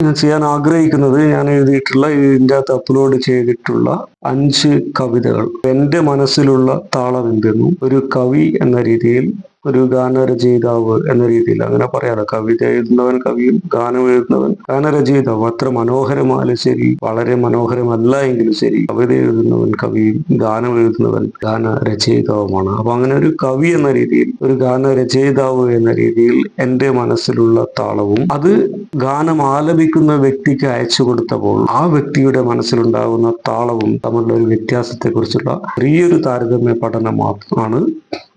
ഞാൻ ചെയ്യാൻ ആഗ്രഹിക്കുന്നത് ഞാൻ എഴുതിയിട്ടുള്ള ഇതിന്റെ അകത്ത് അപ്ലോഡ് ചെയ്തിട്ടുള്ള അഞ്ച് കവിതകൾ. എന്റെ മനസ്സിലുള്ള താളമെന്തെന്നും ഒരു കവി എന്ന രീതിയിൽ ഒരു ഗാനരചയിതാവ് എന്ന രീതിയിൽ അങ്ങനെ പറയാറ് കവിത എഴുതുന്നവൻ കവിയും ഗാനം എഴുതുന്നവൻ ഗാനരചയിതാവ്. അത്ര മനോഹരമായാലും ശരി വളരെ മനോഹരമല്ല എങ്കിലും ശരി കവിത എഴുതുന്നവൻ കവിയും ഗാനം എഴുതുന്നവൻ ഗാനരചയിതാവുമാണ്. അപ്പൊ അങ്ങനെ ഒരു കവി എന്ന രീതിയിൽ ഒരു ഗാനരചയിതാവ് എന്ന രീതിയിൽ എന്റെ മനസ്സിലുള്ള താളവും അത് ഗാനം ആലപിക്കുന്ന വ്യക്തിക്ക് അയച്ചു കൊടുത്തപ്പോൾ ആ വ്യക്തിയുടെ മനസ്സിലുണ്ടാകുന്ന താളവും തമ്മിലുള്ള ഒരു വ്യത്യാസത്തെക്കുറിച്ചുള്ള ചെറിയൊരു താരതമ്യ പഠനം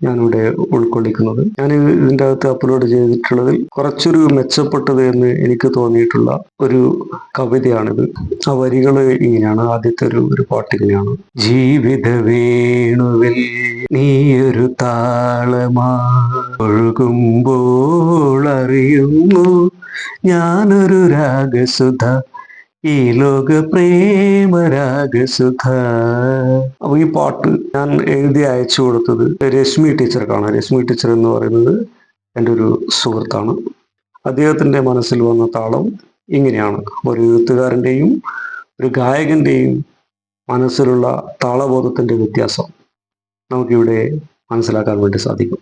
ഞാനിവിടെ ഉൾക്കൊള്ളിക്കുന്നത്. ഞാൻ ഇതിന്റെ അകത്ത് അപ്ലോഡ് ചെയ്തിട്ടുള്ളതിൽ കുറച്ചൊരു മെച്ചപ്പെട്ടത് എന്ന് എനിക്ക് തോന്നിയിട്ടുള്ള ഒരു കവിതയാണിത്. ആ വരികൾ ഇങ്ങനെയാണ്. ആദ്യത്തെ ഒരു ഒരു പാട്ട് ഇങ്ങനെയാണ്. ജീവിത വേണുവിൽ നീയൊരു താളമാ. ഒഴുകുമ്പോൾ അറിയുന്നു ഞാനൊരു രാഗസുധ. ഈ ലോക പ്രേമ രാഗസുധ അപ്പൊ ഈ പാട്ട് ഞാൻ എഴുതി അയച്ചു കൊടുത്തത് രശ്മി ടീച്ചർക്കാണ്. രശ്മി ടീച്ചർ എന്ന് പറയുന്നത് എന്റെ ഒരു സുഹൃത്താണ്. അദ്ദേഹത്തിന്റെ മനസ്സിൽ വന്ന താളം ഇങ്ങനെയാണ്. ഒരു എഴുത്തുകാരന്റെയും ഒരു ഗായകന്റെയും മനസ്സിലുള്ള താളബോധത്തിന്റെ വ്യത്യാസം നമുക്കിവിടെ മനസ്സിലാക്കാൻ വേണ്ടി സാധിക്കും.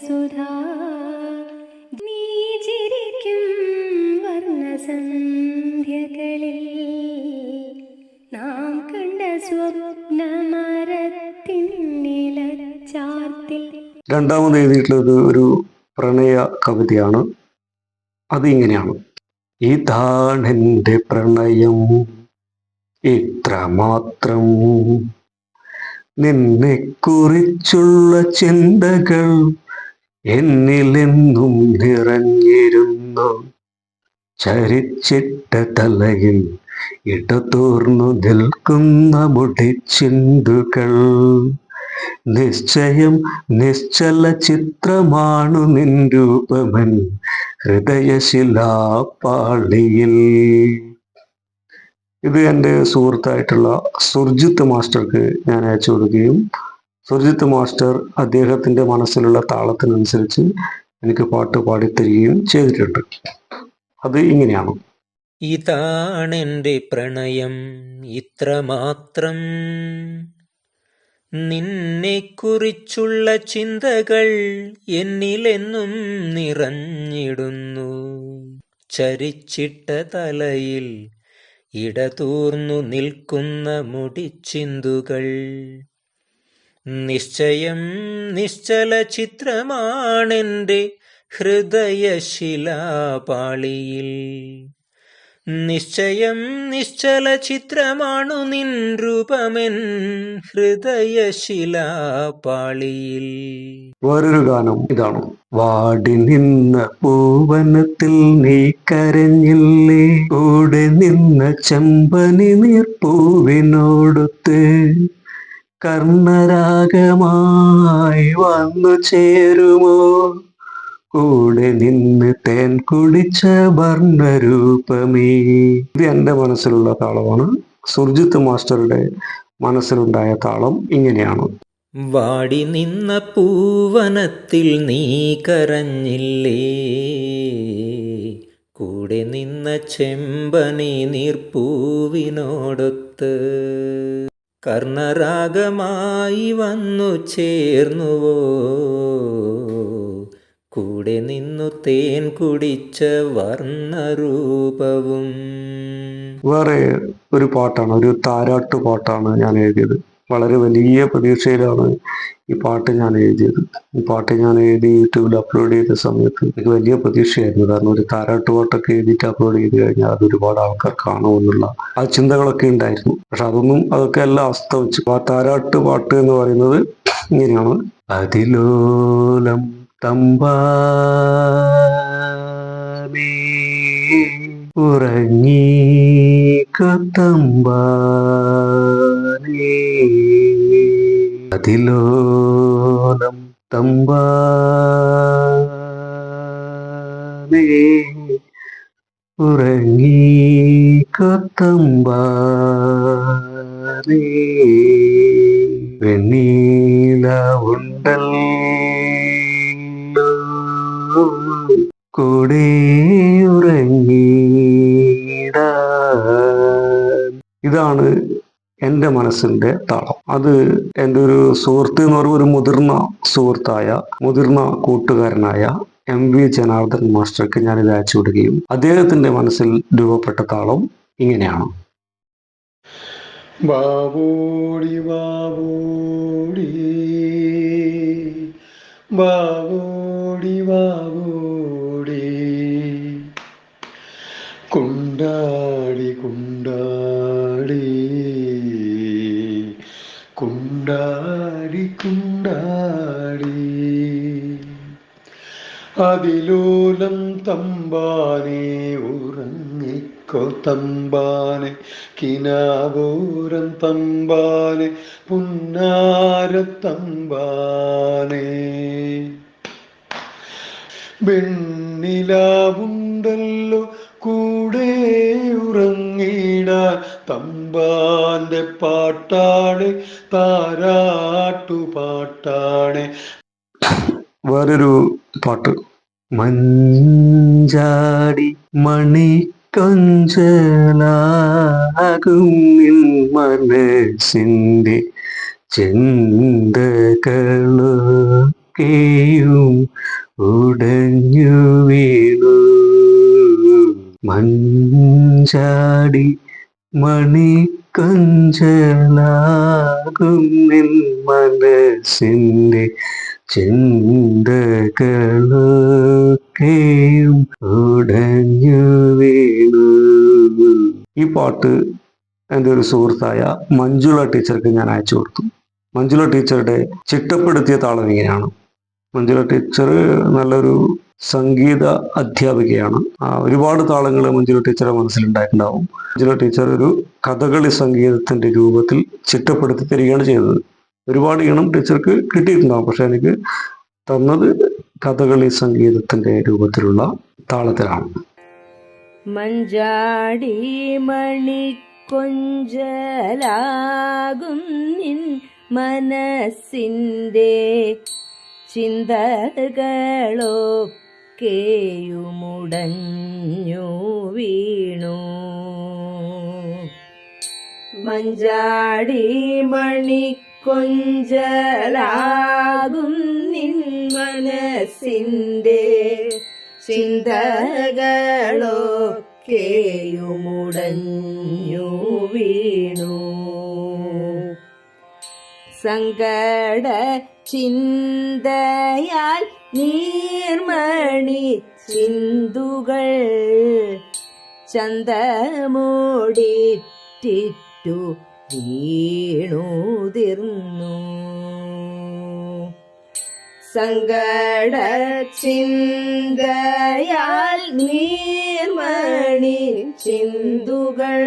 രാഗസുധ നീ ചിരിക്കും വർണസന്ധ്യകളിൽ നാം കണ്ട സ്വപ്നമരത്തിൻ നിലച്ചാർത്തിൽ രണ്ടാമത് എഴുതിയിട്ടുള്ളത് ഒരു പ്രണയ കവിതയാണ്. അത് ഇങ്ങനെയാണ് ഇതാണെന്റെ പ്രണയം. ഇത്രമാത്രം. നിന്നെ കുറിച്ചുള്ള ചിന്തകൾ എന്നിലെന്നും നിറഞ്ഞിരുന്നു. ചരിച്ചിട്ട തലയിൽ ഇടതൂർന്നു നിൽക്കുന്ന മുടിച്ചിന്തുകൾ നിശ്ചയം നിശ്ചല ചിത്രമാണു നിൻ രൂപമൻ ഹൃദയശിലാപാളിയിൽ ഇത് എന്റെ സുഹൃത്തായിട്ടുള്ള സുർജിത്ത് മാസ്റ്റർക്ക് ഞാൻ അയച്ചു കൊടുക്കുകയും സുർജിത്ത് മാസ്റ്റർ അദ്ദേഹത്തിന്റെ മനസ്സിലുള്ള താളത്തിനനുസരിച്ച് എനിക്ക് പാട്ട് പാടിത്തരികയും ചെയ്തിട്ടുണ്ട്. അത് ഇങ്ങനെയാണ് ഇതാണെന്റെ പ്രണയം ഇത്രമാത്രം. നിന്നെക്കുറിച്ചുള്ള ചിന്തകൾ എന്നിലെന്നും നിറഞ്ഞിടുന്നു. ചരിച്ചിട്ട തലയിൽ ഇടതൂർന്നു നിൽക്കുന്ന മുടിച്ചിന്തുകൾ. നിശ്ചയം നിശ്ചല ചിത്രമാണെന്റെ ഹൃദയശിലാപാളിയിൽ. നിശ്ചയം നിശ്ചല ചിത്രമാണു നിൻ രൂപമെൻ ഹൃദയശിലാപാളിയിൽ. വേറൊരു ഗാനം ഇതാണ്. വാടി നിന്ന പൂവനത്തിൽ നീ കരഞ്ഞില്ലേ? കൂടെ നിന്ന ചെമ്പനി നീർപ്പൂവിനോടൊത്ത് കർണരാഗമായി വന്നു ചേരുമോ? കൂടെ നിന്ന് തേൻ കുടിച്ച വർണരൂപമേ ഇത് എന്റെ മനസ്സിലുള്ള താളമാണ്. സുർജിത്ത് മാസ്റ്ററുടെ മനസ്സിലുണ്ടായ താളം ഇങ്ങനെയാണ്. വാടി നിന്ന പൂവനത്തിൽ നീ കരഞ്ഞില്ലേ? കൂടെ നിന്ന ചെമ്പനി നീർപ്പൂവിനോടൊത്ത്. കർണരാഗമായി വന്നു ചേർന്നുവോ? കൂടെ നിന്നു തേൻ കുടിച്ച വർണരൂപവും. വേറെ ഒരു പാട്ടാണ് ഒരു താരാട്ട് പാട്ടാണ് ഞാൻ എഴുതിയത്. വളരെ വലിയ പ്രതീക്ഷയിലാണ് ഈ പാട്ട് ഞാൻ എഴുതിയത്. ഈ പാട്ട് ഞാൻ എഴുതി യൂട്യൂബിൽ അപ്ലോഡ് ചെയ്ത സമയത്ത് എനിക്ക് വലിയ പ്രതീക്ഷയായിരുന്നു. കാരണം ഒരു താരാട്ട് പാട്ടൊക്കെ എഴുതിയിട്ട് അപ്ലോഡ് ചെയ്ത് കഴിഞ്ഞാൽ അത് ഒരുപാട് ആൾക്കാർ കാണുമെന്നുള്ള ആ ചിന്തകളൊക്കെ ഉണ്ടായിരുന്നു. പക്ഷെ അതൊന്നും അതൊക്കെ എല്ലാം അസ്തമിച്ചു. ആ താരാട്ട് പാട്ട് എന്ന് പറയുന്നത് ഇങ്ങനെയാണ്. അതിലോലം തമ്പാമേ ഉറങ്ങി അതിലോലം തമ്പാനേ ഉറങ്ങി കൊത്തമ്പാനേ വെണ്ണീല ഉണ്ടല്ലോ കൂടെ എന്റെ മനസ്സിന്റെ താളം. അത് എന്റെ ഒരു സുഹൃത്ത് എന്ന് പറയുന്ന ഒരു മുതിർന്ന സുഹൃത്തായ മുതിർന്ന കൂട്ടുകാരനായ എം വി ജനാർദ്ദൻ മാസ്റ്റർക്ക് ഞാൻ ഇത് അയച്ചു വിടുകയും അദ്ദേഹത്തിന്റെ മനസ്സിൽ രൂപപ്പെട്ട താളം ഇങ്ങനെയാണ്. ബാവോടി ബാവോടി ബാവോടി ബാവോടി കുണ്ടാടി കുണ്ടാടി. കുണ്ടാടി കുണ്ടാടി. അതിലൂലം തമ്പാനെ ഉറങ്ങിക്കോ തമ്പാനെ കിനാപൂരം തമ്പാനെ പുന്നാര തമ്പാനെ. വെണ്ണിലാവുണ്ടല്ലോ ഉറങ്ങിടാൻ തമ്പാന്റെ പാട്ടാണ് താരാട്ടുപാട്ടാണ് വേറൊരു പാട്ട്. മഞ്ചാടി നിൻ മനസ്സിന്റെ ചിന്തകളൊക്കെയും ഉടഞ്ഞു വീണു. മഞ്ചാടി മണിക്കൊഞ്ചലാകും മനസ്സിന്റെ ചിന്തകളൊക്കെയും ഈ പാട്ട് എന്റെ ഒരു സുഹൃത്തായ മഞ്ജുള ടീച്ചർക്ക് ഞാൻ അയച്ചു കൊടുത്തു. മഞ്ജുള ടീച്ചറുടെ ചിട്ടപ്പെടുത്തിയ താളം ഇങ്ങനെയാണ് മഞ്ജുള ടീച്ചർ നല്ലൊരു സംഗീത അധ്യാപികയാണ്. ഒരുപാട് താളങ്ങൾ മഞ്ജുല ടീച്ചറെ മനസ്സിലുണ്ടായിട്ടുണ്ടാവും. മഞ്ജുല ടീച്ചർ ഒരു കഥകളി സംഗീതത്തിന്റെ രൂപത്തിൽ ചിട്ടപ്പെടുത്തി തരികയാണ് ചെയ്തത് ഒരുപാട് ഈണം ടീച്ചർക്ക് കിട്ടിയിട്ടുണ്ടാവും. പക്ഷെ എനിക്ക് തന്നത് കഥകളി സംഗീതത്തിന്റെ രൂപത്തിലുള്ള താളത്തിലാണ്. മഞ്ചാടി മണിക്കൊഞ്ചലാകും നിൻ മനസ്സിന്റെ ചിന്തകളൊക്കെയുമുടഞ്ഞു വീണു. മഞ്ചാടി മണി കൊഞ്ചലാകും നിൻ മനസ്സിന്റെ ചിന്തകളൊക്കെയുമുടഞ്ഞു വീണു. സങ്കട ചിന്തയാൽ നീർമണി ചിന്തുകൾ ചന്തമോടിറ്റിറ്റു വീണുതിർന്നു. സങ്കട ചിന്തയാൽ നീർമണി ചിന്തുകൾ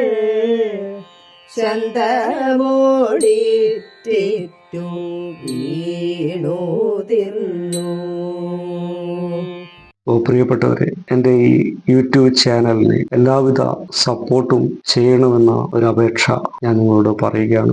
ചന്തമോടിറ്റിറ്റു വീണുതിർന്നു. ഓ പ്രിയപ്പെട്ടവരെ എന്റെ ഈ യൂട്യൂബ് ചാനലിന് എല്ലാവിധ സപ്പോർട്ടും ചെയ്യണമെന്ന ഒരു അപേക്ഷ ഞാൻ നിങ്ങളോട് പറയുകയാണ്.